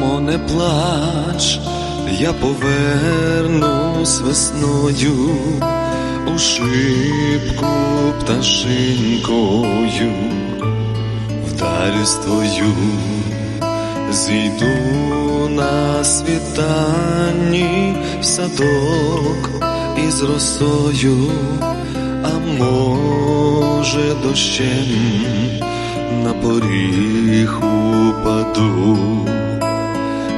Мамо, не плач, я повернусь весною у шибку пташинкою, вдалю твою зійду на світанні в садок із росою, а може дощем на поріг упаду.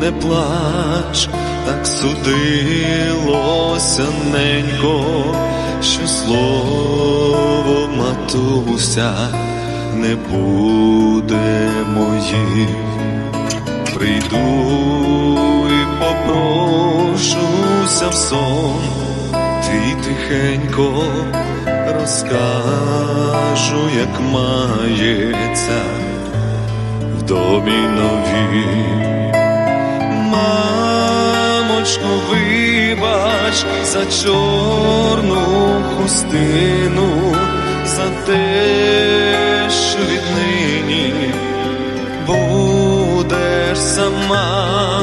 Не плач, так судилося ненько, що слово матуся не буде моїм. Прийду і попрошуся в сон, ти тихенько розкажу, як мається новій. Мамочко, вибач за чорну хустину, за те, що віднині будеш сама,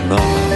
одна. Мені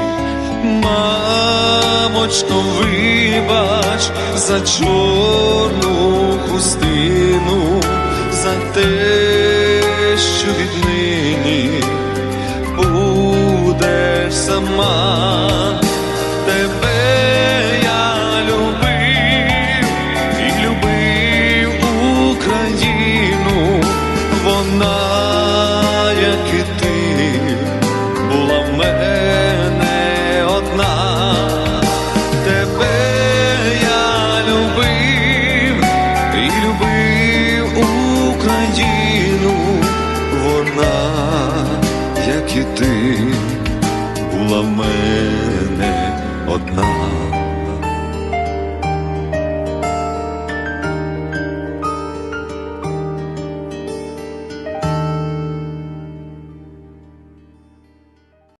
Мамочко, вибач за чорну хустину, за те, що віднині будеш сама. І ти, була в мене одна.